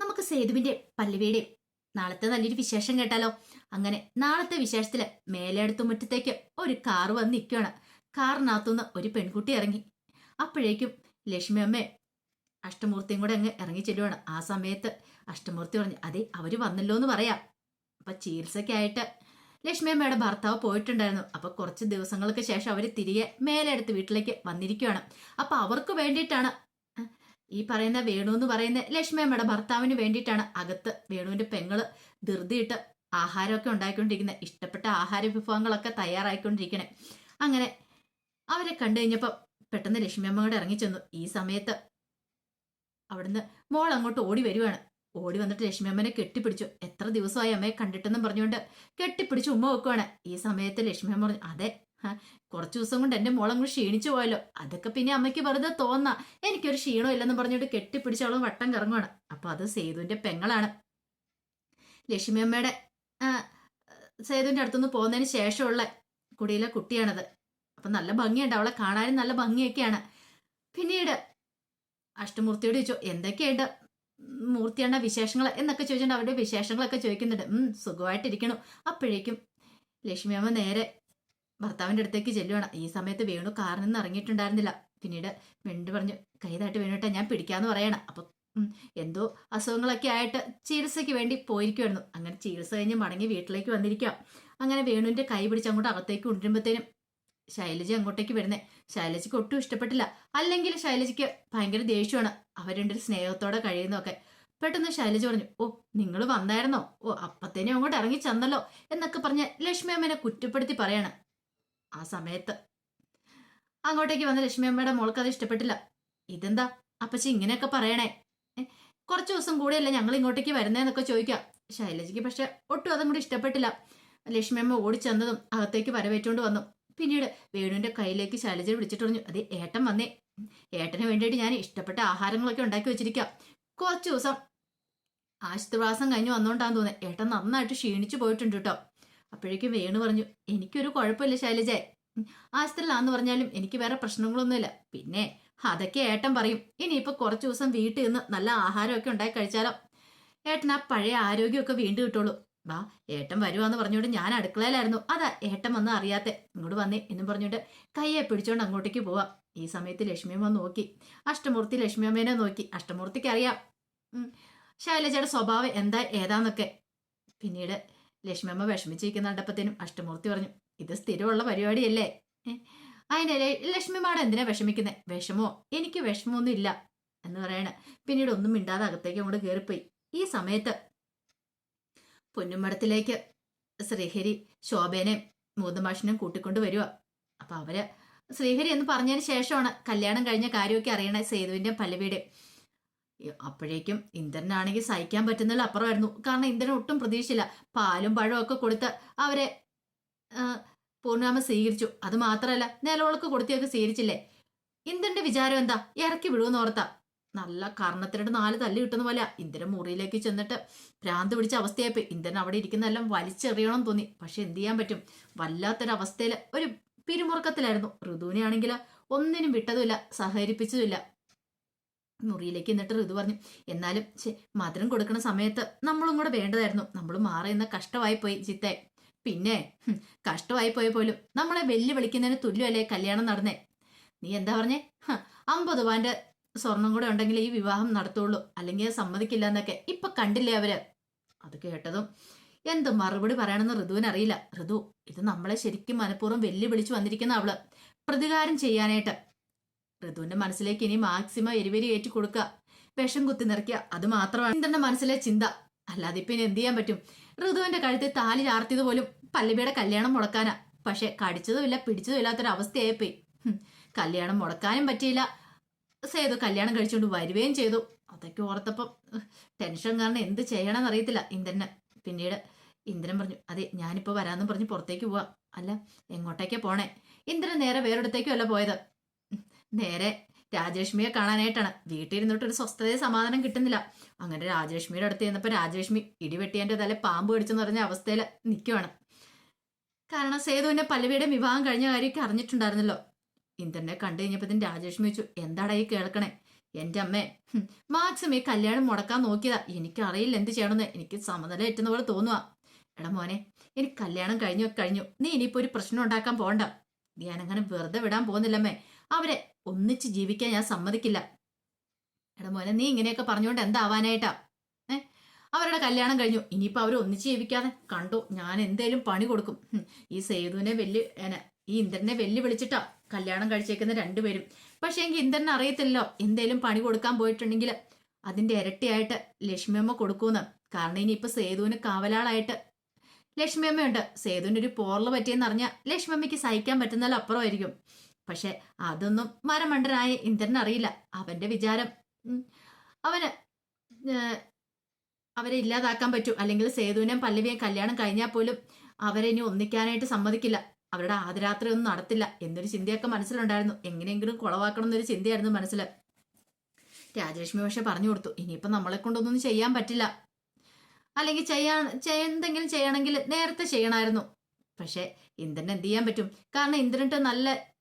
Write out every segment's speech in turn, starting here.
നമുക്ക് സേതുവിന്റെ പല്ലുവിയുടെയും നാളത്തെ നല്ലൊരു വിശേഷം കേട്ടാലോ? അങ്ങനെ നാളത്തെ വിശേഷത്തിൽ മേലെടുത്തു മുറ്റത്തേക്ക് ഒരു കാർ വന്ന് നിൽക്കുകയാണ് കാറിനകത്തുനിന്ന് ഒരു പെൺകുട്ടി ഇറങ്ങി. അപ്പോഴേക്കും ലക്ഷ്മി അമ്മ അഷ്ടമൂർത്തിയും കൂടെ അങ്ങ് ഇറങ്ങി ചെല്ലുവാണ്. ആ സമയത്ത് അഷ്ടമൂർത്തി പറഞ്ഞു അതെ അവർ വന്നല്ലോ എന്ന് പറയാം. അപ്പൊ ചികിത്സയ്ക്കായിട്ട് ലക്ഷ്മി അമ്മയുടെ ഭർത്താവ് പോയിട്ടുണ്ടായിരുന്നു. അപ്പൊ കുറച്ച് ദിവസങ്ങൾക്ക് ശേഷം അവർ തിരികെ മേലെടുത്ത് വീട്ടിലേക്ക് വന്നിരിക്കുകയാണ് അപ്പൊ അവർക്ക് വേണ്ടിയിട്ടാണ് ഈ പറയുന്ന വേണു എന്ന് പറയുന്ന ലക്ഷ്മി അമ്മയുടെ ഭർത്താവിന് വേണ്ടിയിട്ടാണ് അകത്ത് വേണുവിന്റെ പെങ്ങൾ ധൃതിയിട്ട് ആഹാരമൊക്കെ ഉണ്ടാക്കിക്കൊണ്ടിരിക്കുന്നത് ഇഷ്ടപ്പെട്ട ആഹാര വിഭവങ്ങളൊക്കെ തയ്യാറായിക്കൊണ്ടിരിക്കണേ അങ്ങനെ അവരെ കണ്ടു കഴിഞ്ഞപ്പോൾ പെട്ടെന്ന് ലക്ഷ്മി അമ്മയോട് ഇറങ്ങി ചെന്നു. ഈ സമയത്ത് അവിടുന്ന് മോൾ അങ്ങോട്ട് ഓടി വരുവാണ്. ഓടി വന്നിട്ട് ലക്ഷ്മി അമ്മനെ കെട്ടിപ്പിടിച്ചു. എത്ര ദിവസമായി അമ്മയെ കണ്ടിട്ടെന്നും പറഞ്ഞുകൊണ്ട് കെട്ടിപ്പിടിച്ച് ഉമ്മ വെക്കുവാണ്. ഈ സമയത്ത് ലക്ഷ്മി അമ്മ പറഞ്ഞു അതെ കുറച്ച് ദിവസം കൊണ്ട് എന്റെ മോളങ്ങ് ക്ഷീണിച്ചു പോയല്ലോ. അതൊക്കെ പിന്നെ അമ്മയ്ക്ക് വെറുതെ തോന്നാ. എനിക്കൊരു ക്ഷീണം ഇല്ലെന്ന് പറഞ്ഞിട്ട് കെട്ടിപ്പിടിച്ച് വട്ടം കറങ്ങുവാണ്. അപ്പൊ അത് സേതുവിന്റെ പെങ്ങളാണ്. ലക്ഷ്മി അമ്മയുടെ സേതുവിന്റെ അടുത്തുനിന്ന് പോകുന്നതിന് ശേഷമുള്ള കുടിയിലെ കുട്ടിയാണത്. അപ്പൊ നല്ല ഭംഗിയുണ്ട്. അവളെ കാണാനും നല്ല ഭംഗിയൊക്കെയാണ്. പിന്നീട് അഷ്ടമൂർത്തിയോട് ചോദിച്ചു എന്തൊക്കെയുണ്ട് മൂർത്തിയാണ് വിശേഷങ്ങൾ? എന്നൊക്കെ ചോദിച്ചിട്ടുണ്ട് അവരുടെ വിശേഷങ്ങളൊക്കെ ചോദിക്കുന്നുണ്ട്. സുഖമായിട്ടിരിക്കണു. അപ്പോഴേക്കും ലക്ഷ്മി അമ്മ നേരെ ഭർത്താവിന്റെ അടുത്തേക്ക് ചെല്ലുവാണ്. ഈ സമയത്ത് വേണു കാറിൽ നിന്ന് ഇറങ്ങിയിട്ടുണ്ടായിരുന്നില്ല. പിന്നീട് വെണ്ടു പറഞ്ഞു കൈതായിട്ട് വേണുട്ടാ ഞാൻ പിടിക്കാന്ന് പറയണം. അപ്പൊ എന്തോ അസുഖങ്ങളൊക്കെ ആയിട്ട് ചികിത്സയ്ക്ക് വേണ്ടി പോയിരിക്കുമായിരുന്നു അങ്ങനെ ചികിത്സ കഴിഞ്ഞ് മടങ്ങി വീട്ടിലേക്ക് വന്നിരിക്കാം. അങ്ങനെ വേണുവിന്റെ കൈ പിടിച്ച് അങ്ങോട്ട് അകത്തേക്ക് കൊണ്ടുവരുമ്പോഴത്തേനും ശൈലജ അങ്ങോട്ടേക്ക് വരുന്നേ. ശൈലജയ്ക്ക് ഒട്ടും ഇഷ്ടപ്പെട്ടില്ല. അല്ലെങ്കിൽ ശൈലജയ്ക്ക് ഭയങ്കര ദേഷ്യമാണ്. അവർ രണ്ടൊരു സ്നേഹത്തോടെ കഴിയുന്നതൊക്കെ. പെട്ടെന്ന് ശൈലജ പറഞ്ഞു ഓ നിങ്ങൾ വന്നായിരുന്നോ? ഓ അപ്പത്തേനും അങ്ങോട്ട് ഇറങ്ങി ചെന്നല്ലോ എന്നൊക്കെ പറഞ്ഞ് ലക്ഷ്മി അമ്മനെ കുറ്റപ്പെടുത്തി പറയാണ്. ആ സമയത്ത്. അങ്ങോട്ടേക്ക് വന്ന ലക്ഷ്മി അമ്മയുടെ മോൾക്ക് അത് ഇഷ്ടപ്പെട്ടില്ല. ഇതെന്താ? അപ്പച്ചി ഇങ്ങനെയൊക്കെ പറയണേ. കുറച്ച് ദിവസം കൂടെയല്ലേ ഞങ്ങൾ ഇങ്ങോട്ടേക്ക് വരുന്നതെന്നൊക്കെ ചോദിക്കാം. ശൈലജയ്ക്ക് പക്ഷെ ഒട്ടും അതും കൂടി ഇഷ്ടപ്പെട്ടില്ല. ലക്ഷ്മി അമ്മ ഓടിച്ചെന്നതും അകത്തേക്ക് വരവേറ്റുകൊണ്ട് വന്നു. പിന്നീട് വേണുവിന്റെ കയ്യിലേക്ക് ശൈലജ വിളിച്ചിട്ട് പറഞ്ഞു അതെ ഏട്ടൻ വന്നേ. ഏട്ടന് വേണ്ടിയിട്ട് ഞാൻ ഇഷ്ടപ്പെട്ട ആഹാരങ്ങളൊക്കെ ഉണ്ടാക്കി വെച്ചിരിക്കാം. കുറച്ച് ദിവസം ആശുപത്രിവാസം കഴിഞ്ഞ് വന്നോണ്ടാന്ന് തോന്നുന്നത് ഏട്ടൻ നന്നായിട്ട് ക്ഷീണിച്ചു പോയിട്ടുണ്ട് കേട്ടോ. അപ്പോഴേക്കും വേണു പറഞ്ഞു എനിക്കൊരു കുഴപ്പമില്ല ശൈലജ. ആശുപത്രിയിലാന്ന് പറഞ്ഞാലും എനിക്ക് വേറെ പ്രശ്നങ്ങളൊന്നുമില്ല. പിന്നെ അതൊക്കെ ഏട്ടൻ പറയും. ഇനിയിപ്പോ കുറച്ച് ദിവസം വീട്ടിൽ നിന്ന് നല്ല ആഹാരമൊക്കെ ഉണ്ടായി കഴിച്ചാലോ? ഏട്ടൻ ആ പഴയ ആരോഗ്യമൊക്കെ വീണ്ടും കിട്ടുള്ളൂ വാ ഏട്ടൻ വരുവാന്ന് പറഞ്ഞുകൊണ്ട് ഞാൻ അടുക്കളയിലായിരുന്നു. അതാ ഏട്ടൻ വന്ന് അറിയാത്തെ. ഇങ്ങോട്ട് വന്നേ എന്നും പറഞ്ഞുകൊണ്ട് കയ്യെ പിടിച്ചോണ്ട് അങ്ങോട്ടേക്ക് പോവാം. ഈ സമയത്ത് ലക്ഷ്മിയമ്മ നോക്കി. അഷ്ടമൂർത്തി ലക്ഷ്മിയമ്മേനെ നോക്കി. അഷ്ടമൂർത്തിക്ക് അറിയാം. ശൈലജയുടെ സ്വഭാവം എന്താ ഏതാന്നൊക്കെ. പിന്നീട് ലക്ഷ്മിയമ്മ വിഷമിച്ചിരിക്കുന്ന കണ്ടപ്പത്തേനും അഷ്ടമൂർത്തി പറഞ്ഞു ഇത് സ്ഥിരമുള്ള പരിപാടിയല്ലേ? അതിന് ലക്ഷ്മിമാടെ എന്തിനാ വിഷമിക്കുന്നത് വിഷമോ? എനിക്ക് വിഷമമൊന്നും ഇല്ല എന്ന് പറയണ. പിന്നീട് ഒന്നും മിണ്ടാതെ അകത്തേക്ക് അങ്ങോട്ട് കയറിപ്പോയി. ഈ സമയത്ത് പൊന്നുമടത്തിലേക്ക് ശ്രീഹരി ശോഭേനെയും മൂതമാഷിനെയും കൂട്ടിക്കൊണ്ട് വരിക അപ്പൊ അവർ ശ്രീഹരി എന്ന് പറഞ്ഞതിന് ശേഷമാണ് കല്യാണം കഴിഞ്ഞ കാര്യമൊക്കെ അറിയണ സേതുവിന്റെ പല്ലവിയുടെ അപ്പോഴേക്കും ഇന്ദ്രനാണെങ്കിൽ സഹിക്കാൻ പറ്റുന്നതിൽ അപ്പുറമായിരുന്നു. കാരണം ഇന്ദ്രൻ ഒട്ടും പ്രതീക്ഷയില്ല. പാലും പഴവും ഒക്കെ കൊടുത്ത് അവരെ പൂർണാമ സ്വീകരിച്ചു. അത് മാത്രമല്ല നിലവിളക്ക് കൊടുത്തിയൊക്കെ സ്വീകരിച്ചില്ലേ? ഇന്ദ്രന്റെ വിചാരം എന്താ? ഇറക്കി വിഴുവെന്ന് ഓർത്താ. നല്ല കർണത്തിനോട് നാല് തല്ല് കിട്ടുന്ന പോലെ ഇന്ദ്രൻ മുറിയിലേക്ക് ചെന്നിട്ട് ഭ്രാന്ത് പിടിച്ച അവസ്ഥയായി ഇന്ദ്രൻ അവിടെ ഇരിക്കുന്നതെല്ലാം വലിച്ചെറിയണമെന്ന് തോന്നി. പക്ഷെ എന്ത് ചെയ്യാൻ പറ്റും? വല്ലാത്തൊരവസ്ഥയിൽ ഒരു പിരിമുറുക്കത്തിലായിരുന്നു. ഋതുവിനെയാണെങ്കിൽ ഒന്നിനും വിട്ടതുമില്ല സഹകരിപ്പിച്ചതുമില്ല. മുറിയിലേക്ക് എന്നിട്ട് ഋതു പറഞ്ഞു എന്നാലും ഛെ, മധുരം കൊടുക്കുന്ന സമയത്ത് നമ്മളും കൂടെ വേണ്ടതായിരുന്നു. നമ്മൾ മാറിയെന്ന കഷ്ടമായി പോയി ചിത്തെ പിന്നെ കഷ്ടമായി പോയ പോലും നമ്മളെ വെല്ലുവിളിക്കുന്നതിന് തുല്യമല്ലേ കല്യാണം നടന്നേ? നീ എന്താ പറഞ്ഞേ? അമ്പത് പാന്റെ സ്വർണം കൂടെ ഉണ്ടെങ്കിൽ ഈ വിവാഹം നടത്തുള്ളൂ. അല്ലെങ്കിൽ സമ്മതിക്കില്ല എന്നൊക്കെ ഇപ്പൊ കണ്ടില്ലേ അവർ? അത് കേട്ടതും എന്ത് മറുപടി പറയണമെന്ന് ഋതുവിന് അറിയില്ല. ഋതു ഇത് നമ്മളെ ശരിക്കും മനഃപൂർവം വെല്ലുവിളിച്ചു വന്നിരിക്കുന്ന അവൾ. പ്രതികാരം ചെയ്യാനായിട്ട് ഋതുവിന്റെ മനസ്സിലേക്ക് ഇനി മാക്സിമം എരിവരി ഏറ്റി കൊടുക്കുക. വിഷം കുത്തി നിറയ്ക്കുക. അത് മാത്രമാണ് ഇന്ദ്രന്റെ മനസ്സിലെ ചിന്ത. അല്ലാതെ ഇപ്പൊ ഇനി എന്ത് ചെയ്യാൻ പറ്റും? ഋതുവിന്റെ കഴുത്തിൽ താലി ചാർത്തിയത് പോലും പല്ലവിയുടെ കല്യാണം മുടക്കാനാ. പക്ഷെ കടിച്ചതുമില്ല പിടിച്ചതും ഇല്ലാത്തൊരവസ്ഥയായിപ്പോയി കല്യാണം മുടക്കാനും പറ്റിയില്ല. സേതു കല്യാണം കഴിച്ചുകൊണ്ട് വരുവേം ചെയ്തു. അതൊക്കെ ഓർത്തപ്പം ടെൻഷൻ കാരണം എന്ത് ചെയ്യണമെന്ന് അറിയത്തില്ല ഇന്ദ്രന്. പിന്നീട് ഇന്ദ്രൻ പറഞ്ഞു അതെ ഞാനിപ്പോ വരാന്നും പറഞ്ഞ് പുറത്തേക്ക് പോവാ. അല്ല എങ്ങോട്ടേക്കാ പോണേ? ഇന്ദ്രൻ നേരെ വേറൊരിടത്തേക്കും അല്ല പോയത്. നേരെ രാജലക്ഷ്മിയെ കാണാനായിട്ടാണ്. വീട്ടിൽ ഇരുന്നിട്ട് ഒരു സ്വസ്ഥതയെ സമാധാനം കിട്ടുന്നില്ല. അങ്ങനെ രാജലക്ഷ്മിയുടെ അടുത്ത് ചെന്നപ്പോൾ രാജലക്ഷ്മി ഇടിവെട്ടിയന്റെ തല പാമ്പ് കടിച്ചെന്ന് പറഞ്ഞ അവസ്ഥയിൽ നിൽക്കുവാണ് കാരണം സേതുവിന്റെ പല്ലവിയുടെ വിവാഹം കഴിഞ്ഞ കാര്യമൊക്കെ അറിഞ്ഞിട്ടുണ്ടായിരുന്നല്ലോ. ഇന്ദ്രനെ കണ്ടു കഴിഞ്ഞപ്പോ രാജലക്ഷ്മി വെച്ചു എന്താടാ ഈ കേൾക്കണേ? എന്റെ അമ്മേ മാക്സിമം ഈ കല്യാണം മുടക്കാൻ നോക്കിയതാ. എനിക്കറിയില്ല എന്ത് ചെയ്യണമെന്ന്. എനിക്ക് സമനില എറ്റുന്ന പോലെ തോന്നുക എടാ മോനെ എനിക്ക് കല്യാണം കഴിഞ്ഞു കഴിഞ്ഞു. നീ ഇനിയിപ്പോൾ ഒരു പ്രശ്നം ഉണ്ടാക്കാൻ പോണ്ട ഞാനങ്ങനെ വെറുതെ വിടാൻ പോകുന്നില്ലമ്മേ. അവരെ ഒന്നിച്ച് ജീവിക്കാൻ ഞാൻ സമ്മതിക്കില്ല. എടാ മോനെ നീ ഇങ്ങനെയൊക്കെ പറഞ്ഞുകൊണ്ട് എന്താവാനായിട്ടാ? ഏ? അവരുടെ കല്യാണം കഴിഞ്ഞു. ഇനിയിപ്പോൾ അവർ ഒന്നിച്ച് ജീവിക്കാതെ കണ്ടു ഞാൻ എന്തേലും പണി കൊടുക്കും. ഈ സേതുവിനെ വെല്ലു ഈ ഇന്ദ്രനെ വെല്ലു വിളിച്ചിട്ടാ കല്യാണം കഴിച്ചേക്കുന്ന രണ്ടുപേരും. പക്ഷേ എങ്കിൽ ഇന്ദ്രനെ അറിയത്തില്ലല്ലോ എന്തേലും പണി കൊടുക്കാൻ പോയിട്ടുണ്ടെങ്കിൽ അതിന്റെ ഇരട്ടിയായിട്ട് ലക്ഷ്മിയമ്മ കൊടുക്കൂന്ന്. കാരണം ഇനിയിപ്പോൾ സേതുവിന് കാവലാളായിട്ട് ലക്ഷ്മിയമ്മയുണ്ട്. സേതുവിന്റെ ഒരു പോറൽ പറ്റിയെന്ന് അറിഞ്ഞാൽ ലക്ഷ്മിയമ്മയ്ക്ക് സഹിക്കാൻ പറ്റുന്നതിൽ അപ്പുറമായിരിക്കും പക്ഷെ അതൊന്നും മരമണ്ടനായ ഇന്ദ്രൻ അറിയില്ല. അവന്റെ വിചാരം അവന് അവരെ ഇല്ലാതാക്കാൻ പറ്റൂ. അല്ലെങ്കിൽ സേതുവിനെയും പല്ലവിയും കല്യാണം കഴിഞ്ഞാൽ പോലും അവരെ ഇനി ഒന്നിക്കാനായിട്ട് സമ്മതിക്കില്ല. അവരുടെ ആദ്യരാത്രി ഒന്നും നടത്തില്ല എന്നൊരു ചിന്തയൊക്കെ മനസ്സിലുണ്ടായിരുന്നു. എങ്ങനെയെങ്കിലും കുളവാക്കണം എന്നൊരു ചിന്തയായിരുന്നു മനസ്സിൽ രാജലക്ഷ്മി പക്ഷെ പറഞ്ഞു കൊടുത്തു ഇനിയിപ്പം നമ്മളെ കൊണ്ടൊന്നും ചെയ്യാൻ പറ്റില്ല. അല്ലെങ്കിൽ ചെയ്യാൻ ചെയ്യ- എന്തെങ്കിലും ചെയ്യണമെങ്കിൽ നേരത്തെ ചെയ്യണമായിരുന്നു. പക്ഷെ ഇന്ദ്രൻ എന്ത് ചെയ്യാൻ പറ്റും? കാരണം ഇന്ദ്രന്റെ നല്ല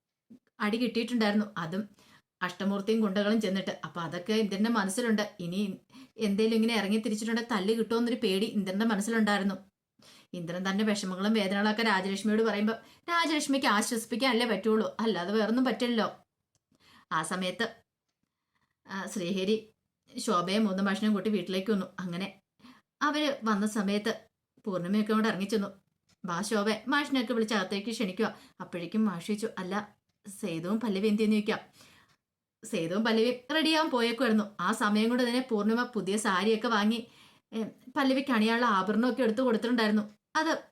അടി കിട്ടിയിട്ടുണ്ടായിരുന്നു. അതും അഷ്ടമൂർത്തിയും ഗുണ്ടകളും ചെന്നിട്ട്. അപ്പൊ അതൊക്കെ ഇന്ദ്രന്റെ മനസ്സിലുണ്ട്. ഇനി എന്തേലും ഇങ്ങനെ ഇറങ്ങി തിരിച്ചിട്ടുണ്ടെങ്കിൽ തല്ല് കിട്ടുമെന്നൊരു പേടി ഇന്ദ്രന്റെ മനസ്സിലുണ്ടായിരുന്നു. ഇന്ദ്രൻ തന്റെ വിഷമങ്ങളും വേദനകളും ഒക്കെ രാജലക്ഷ്മിയോട് പറയുമ്പോൾ രാജലക്ഷ്മിക്ക് ആശ്വസിപ്പിക്കാനല്ലേ പറ്റുള്ളൂ? അല്ലാതെ വേറൊന്നും പറ്റില്ലല്ലോ. ആ സമയത്ത് ശ്രീഹരി ശോഭയും മൂന്നും ഭക്ഷണം കൂട്ടി വീട്ടിലേക്ക് വന്നു. അങ്ങനെ അവർ വന്ന സമയത്ത് പൂർണിമയൊക്കെ കൊണ്ട് ഇറങ്ങിച്ചെന്നു. ബാ ശോഭ മാഷിനെയൊക്കെ വിളിച്ച് അകത്തേക്ക് ക്ഷണിക്കുക അപ്പോഴേക്കും മാഷ് ചോദിച്ചു അല്ല സേതുവും പല്ലവി എന്തെന്ന് ചോദിക്കാം. സേതുവും പല്ലവിയും റെഡിയാവാൻ പോയേക്കുമായിരുന്നു ആ സമയം കൊണ്ട് തന്നെ പൂർണിമ പുതിയ സാരിയൊക്കെ വാങ്ങി പല്ലവിക്ക് അണിയാനുള്ള ആഭരണമൊക്കെ എടുത്തു കൊടുത്തിട്ടുണ്ടായിരുന്നു. അത്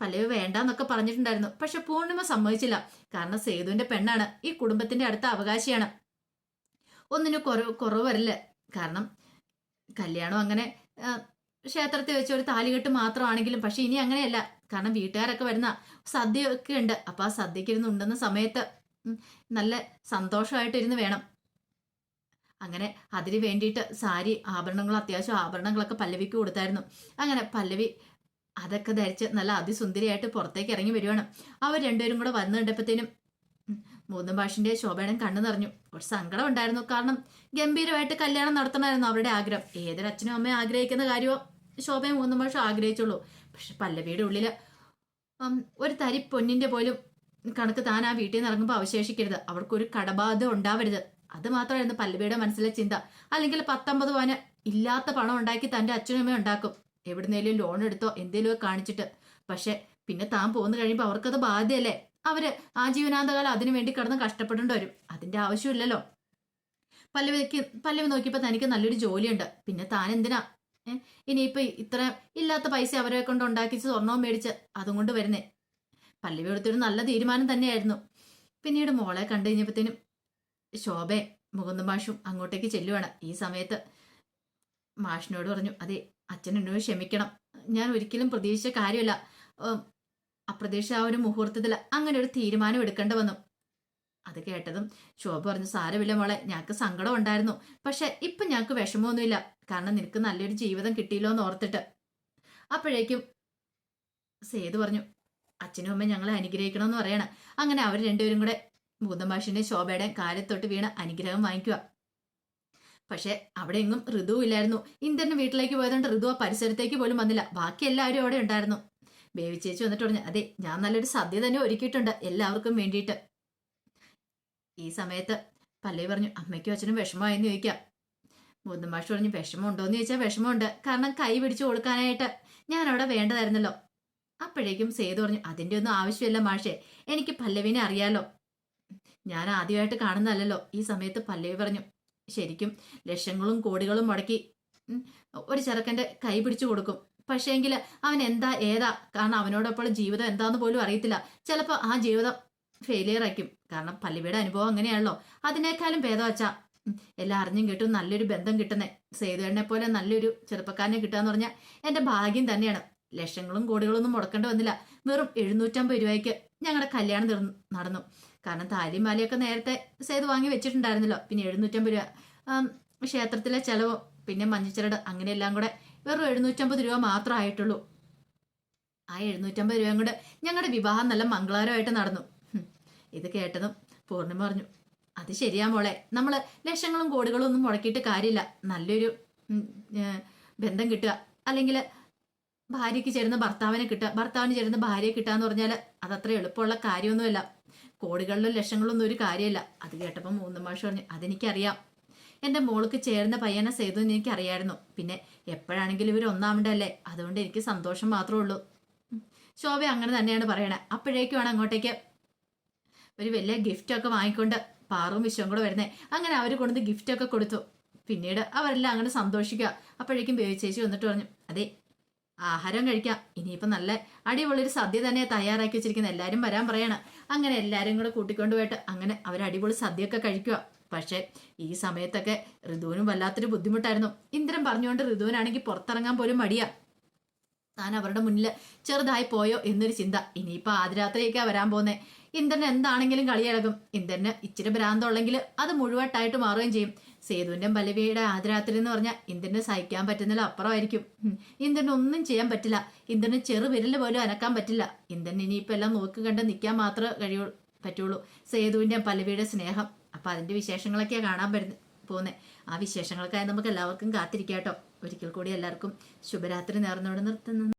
പല്ലവി വേണ്ടാന്നൊക്കെ പറഞ്ഞിട്ടുണ്ടായിരുന്നു. പക്ഷെ പൂർണിമ സമ്മതിച്ചില്ല. കാരണം സേതുവിന്റെ പെണ്ണാണ്. ഈ കുടുംബത്തിന്റെ അടുത്ത അവകാശിയാണ്. ഒന്നിനു കുറവ് കുറവ് വരില്ല. കാരണം കല്യാണം അങ്ങനെ ക്ഷേത്രത്തിൽ വെച്ച ഒരു താലികെട്ട് മാത്രമാണെങ്കിലും പക്ഷെ ഇനി അങ്ങനെയല്ല. കാരണം വീട്ടുകാരൊക്കെ വരുന്ന സദ്യയൊക്കെ ഉണ്ട്. അപ്പൊ ആ സദ്യക്ക് ഇരുന്ന് ഉണ്ടെന്ന സമയത്ത് നല്ല സന്തോഷമായിട്ട് ഇരുന്ന് വേണം. അങ്ങനെ അതിന് വേണ്ടിയിട്ട് സാരി ആഭരണങ്ങൾ അത്യാവശ്യം ആഭരണങ്ങളൊക്കെ പല്ലവിക്ക് കൊടുത്തായിരുന്നു. അങ്ങനെ പല്ലവി അതൊക്കെ ധരിച്ച് നല്ല അതിസുന്ദരിയായിട്ട് പുറത്തേക്ക് ഇറങ്ങി വരുവാണ്. അവർ രണ്ടുപേരും കൂടെ വന്നു കണ്ടപ്പോഴത്തേനും മൂന്നും ഭാഷിന്റെ ശോഭനം കണ്ണു നിറഞ്ഞു. ഒരു സങ്കടം ഉണ്ടായിരുന്നു കാരണം ഗംഭീരമായിട്ട് കല്യാണം നടത്തണമായിരുന്നു അവരുടെ ആഗ്രഹം. ഏതൊരു അച്ഛനും അമ്മയും ആഗ്രഹിക്കുന്ന കാര്യമോ? ശോഭയും മൂന്നും വർഷം ആഗ്രഹിച്ചുള്ളൂ. പക്ഷെ പല്ലവിയുടെ ഉള്ളിൽ ഒരു തരി പൊന്നിന്റെ പോലും കണക്ക് താൻ ആ വീട്ടിൽ നിന്ന് ഇറങ്ങുമ്പോൾ അവശേഷിക്കരുത്. അവർക്കൊരു കടബാധ ഉണ്ടാവരുത്. അത് മാത്രമായിരുന്നു പല്ലവിയുടെ മനസ്സിലെ ചിന്ത. അല്ലെങ്കിൽ പത്തൊമ്പത് പവന് ഇല്ലാത്ത പണം ഉണ്ടാക്കി തന്റെ അച്ഛനും ഉണ്ടാക്കും. എവിടുന്നേലും ലോൺ എടുത്തോ എന്തേലും കാണിച്ചിട്ട്. പക്ഷെ പിന്നെ താൻ പോന്നു കഴിയുമ്പോൾ അവർക്കത് ബാധ്യല്ലേ? അവർ ആ ജീവനാന്തകാലം അതിനു വേണ്ടി കിടന്ന് കഷ്ടപ്പെടേണ്ടി വരും. അതിന്റെ ആവശ്യമില്ലല്ലോ. പല്ലവിക്ക് പല്ലവി നോക്കിയപ്പോ തനിക്ക് നല്ലൊരു ജോലിയുണ്ട്. പിന്നെ താൻ എന്തിനാ ഏ? ഇനിയിപ്പോ ഇത്ര ഇല്ലാത്ത പൈസ അവരെ കൊണ്ട് ഉണ്ടാക്കിച്ച് സ്വർണവും മേടിച്ച് അതും കൊണ്ട് വരുന്നേ. പല്ലവി എടുത്തൊരു നല്ല തീരുമാനം തന്നെയായിരുന്നു. പിന്നീട് മോളെ കണ്ടു കഴിഞ്ഞപ്പോഴത്തേനും ശോഭയെ മുകുന്ദ മാഷും അങ്ങോട്ടേക്ക് ചെല്ലുവാണ്. ഈ സമയത്ത് മാഷിനോട് പറഞ്ഞു അതെ അച്ഛൻ എന്നോട് ക്ഷമിക്കണം. ഞാൻ ഒരിക്കലും പ്രതീക്ഷിച്ച കാര്യമല്ല. അപ്രതീക്ഷ ആ ഒരു മുഹൂർത്തത്തിൽ അങ്ങനെ ഒരു തീരുമാനം എടുക്കേണ്ട വന്നു. അത് കേട്ടതും ശോഭ പറഞ്ഞു സാരമില്ല മോളെ ഞങ്ങൾക്ക് സങ്കടം ഉണ്ടായിരുന്നു. പക്ഷെ ഇപ്പം ഞങ്ങൾക്ക് വിഷമമൊന്നുമില്ല. കാരണം നിനക്ക് നല്ലൊരു ജീവിതം കിട്ടിയല്ലോ എന്ന് ഓർത്തിട്ട്. അപ്പോഴേക്കും സേതു പറഞ്ഞു അച്ഛനും അമ്മയും ഞങ്ങളെ അനുഗ്രഹിക്കണമെന്ന് പറയണം. അങ്ങനെ അവർ രണ്ടുപേരും കൂടെ ഭൂതഭാഷിന്റെ ശോഭയുടെ കാലത്തൊട്ട് വീണ് അനുഗ്രഹം വാങ്ങിക്കുക. പക്ഷെ അവിടെ എങ്ങും ഋതു ഇല്ലായിരുന്നു. ഇന്ദ്രന് വീട്ടിലേക്ക് പോയതുകൊണ്ട് ഋതു ആ പരിസരത്തേക്ക് പോലും വന്നില്ല. ബാക്കി എല്ലാവരും അവിടെ ഉണ്ടായിരുന്നു. ബേബി വന്നിട്ട് പറഞ്ഞു അതെ ഞാൻ നല്ലൊരു സദ്യ തന്നെ ഒരുക്കിയിട്ടുണ്ട്. എല്ലാവർക്കും വേണ്ടിയിട്ട്. ഈ സമയത്ത് പല്ലവി പറഞ്ഞു അമ്മയ്ക്കും അച്ഛനും വിഷമമായെന്ന് ചോദിക്കാം. മുതമാഷ് പറഞ്ഞു വിഷമമുണ്ടോയെന്ന് ചോദിച്ചാൽ വിഷമമുണ്ട്. കാരണം കൈ പിടിച്ചു കൊടുക്കാനായിട്ട് ഞാൻ അവിടെ വേണ്ടതായിരുന്നല്ലോ. അപ്പോഴേക്കും സേതു പറഞ്ഞു അതിന്റെ ഒന്നും ആവശ്യമില്ല മാഷെ എനിക്ക് പല്ലവിനെ അറിയാലോ. ഞാൻ ആദ്യമായിട്ട് കാണുന്നതല്ലോ ഈ സമയത്ത് പല്ലവി പറഞ്ഞു ശരിക്കും ലക്ഷങ്ങളും കോടികളും മുടക്കി ഒരു ചെറുക്കന്റെ കൈ പിടിച്ചു കൊടുക്കും. പക്ഷേ പക്ഷേങ്കിൽ അവൻ എന്താ ഏതാ? കാരണം അവനോടൊപ്പം ജീവിതം എന്താന്ന് പോലും അറിയത്തില്ല. ചിലപ്പോൾ ആ ജീവിതം ഫെയിലിയർ ആയിരിക്കും. കാരണം പള്ളിയുടെ അനുഭവം അങ്ങനെയാണല്ലോ. അതിനേക്കാളും ഭേദം എല്ലാം അറിഞ്ഞും കിട്ടും നല്ലൊരു ബന്ധം കിട്ടുന്നേ. സേതുവേണ്ണെ പോലെ നല്ലൊരു ചെറുപ്പക്കാരനെ കിട്ടുക എന്ന് പറഞ്ഞാൽ എന്റെ ഭാഗ്യം തന്നെയാണ്. ലക്ഷങ്ങളും കോടികളൊന്നും മുടക്കേണ്ടി വന്നില്ല. വെറും എഴുന്നൂറ്റമ്പത് രൂപയ്ക്ക് ഞങ്ങളുടെ കല്യാണം തീർന്നു നടന്നു. കാരണം താലിയും മാലയൊക്കെ നേരത്തെ സേതു വാങ്ങി വെച്ചിട്ടുണ്ടായിരുന്നല്ലോ. പിന്നെ എഴുന്നൂറ്റമ്പത് രൂപ ക്ഷേത്രത്തിലെ ചെലവും പിന്നെ മഞ്ഞച്ചരട് അങ്ങനെയെല്ലാം കൂടെ വെറും എഴുന്നൂറ്റമ്പത് രൂപ മാത്രമായിട്ടുള്ളൂ ആ എഴുന്നൂറ്റമ്പത് രൂപയും കൂടെ ഞങ്ങളുടെ വിവാഹം നല്ല മംഗളകരമായിട്ട് നടന്നു. ഇത് കേട്ടതും പൂർണിമ പറഞ്ഞു അത് ശരിയാ മോളെ. നമ്മൾ ലക്ഷങ്ങളും കോടികളും ഒന്നും മുടക്കിയിട്ട് കാര്യമില്ല. നല്ലൊരു ബന്ധം കിട്ടുക. അല്ലെങ്കിൽ ഭാര്യയ്ക്ക് ചേരുന്ന ഭർത്താവിനെ കിട്ടുക. ഭർത്താവിന് ചേരുന്ന ഭാര്യയെ കിട്ടുക എന്ന് പറഞ്ഞാൽ അതത്ര എളുപ്പമുള്ള കാര്യമൊന്നുമല്ല. കോടികളിലും ലക്ഷങ്ങളൊന്നും ഒരു കാര്യമില്ല. അത് കേട്ടപ്പോൾ മൂന്ന് മാഷ് പറഞ്ഞു അതെനിക്കറിയാം. എന്റെ മോൾക്ക് ചേർന്ന പയ്യനെ എന്ന് എനിക്കറിയായിരുന്നു. പിന്നെ എപ്പോഴാണെങ്കിലും ഇവർ ഒന്നാമണ്ടല്ലേ അതുകൊണ്ട് എനിക്ക് സന്തോഷം മാത്രമേ ഉള്ളൂ. ശോഭ അങ്ങനെ തന്നെയാണ് പറയണേ. അപ്പോഴേക്കുമാണ് അങ്ങോട്ടേക്ക് ഒരു വലിയ ഗിഫ്റ്റൊക്കെ വാങ്ങിക്കൊണ്ട് പാറും വിശ്വം കൂടെ വരുന്നേ. അങ്ങനെ അവർ കൊണ്ടുവന്ന് ഗിഫ്റ്റൊക്കെ കൊടുത്തു. പിന്നീട് അവരെല്ലാം അങ്ങനെ സന്തോഷിക്കുക. അപ്പോഴേക്കും ബേബി ചേച്ചി വന്നിട്ട് പറഞ്ഞു അതെ ആഹാരം കഴിക്കാം. ഇനിയിപ്പോൾ നല്ല അടിപൊളി ഒരു സദ്യ തന്നെ തയ്യാറാക്കി വെച്ചിരിക്കുന്നത് എല്ലാവരും വരാൻ പറയണം. അങ്ങനെ എല്ലാവരും കൂടെ കൂട്ടിക്കൊണ്ട് പോയിട്ട് അങ്ങനെ അവർ അടിപൊളി സദ്യയൊക്കെ കഴിക്കുക പക്ഷേ ഈ സമയത്തൊക്കെ ഋതുവിനും വല്ലാത്തൊരു ബുദ്ധിമുട്ടായിരുന്നു. ഇന്ദ്രൻ പറഞ്ഞുകൊണ്ട് ഋതുവിനാണെങ്കിൽ പുറത്തിറങ്ങാൻ പോലും മടിയാ. താൻ അവരുടെ മുന്നിൽ ചെറുതായി പോയോ എന്നൊരു ചിന്ത. ഇനിയിപ്പോൾ ആദ്യരാത്രിയൊക്കെ വരാൻ പോകുന്നേ ഇന്ദ്രൻ എന്താണെങ്കിലും കളിയിളകും ഇന്ദ്രന് ഇച്ചിരി ഭ്രാന്തമുള്ളെങ്കിൽ അത് മുഴുവട്ടായിട്ട് മാറുകയും ചെയ്യും. സേതുവിന്റെ പല്ലവിയുടെ ആദരാത്രി എന്ന് പറഞ്ഞാൽ ഇന്ദ്രന് സഹിക്കാൻ പറ്റുന്നതിൽ അപ്പുറമായിരിക്കും. ഇന്ദ്രന് ഒന്നും ചെയ്യാൻ പറ്റില്ല. ഇന്ദ്രന് ചെറു വിരൽ പോലും അനക്കാൻ പറ്റില്ല. ഇന്ദ്രൻ ഇനിയിപ്പോൾ എല്ലാം നോക്കി കണ്ട് നിൽക്കാൻ മാത്രമേ കഴിയൂ പറ്റുള്ളൂ. സേതുവിന്റെ പല്ലവിയുടെ സ്നേഹം. അപ്പൊ അതിന്റെ വിശേഷങ്ങളൊക്കെ കാണാൻ വരുന്നത് പോകുന്നത് ആ വിശേഷങ്ങൾക്കായി നമുക്ക് എല്ലാവർക്കും കാത്തിരിക്കാട്ടോ ഒരിക്കൽ കൂടി എല്ലാവർക്കും ശുഭരാത്രി നേർന്നോട് നിർത്തുന്നു.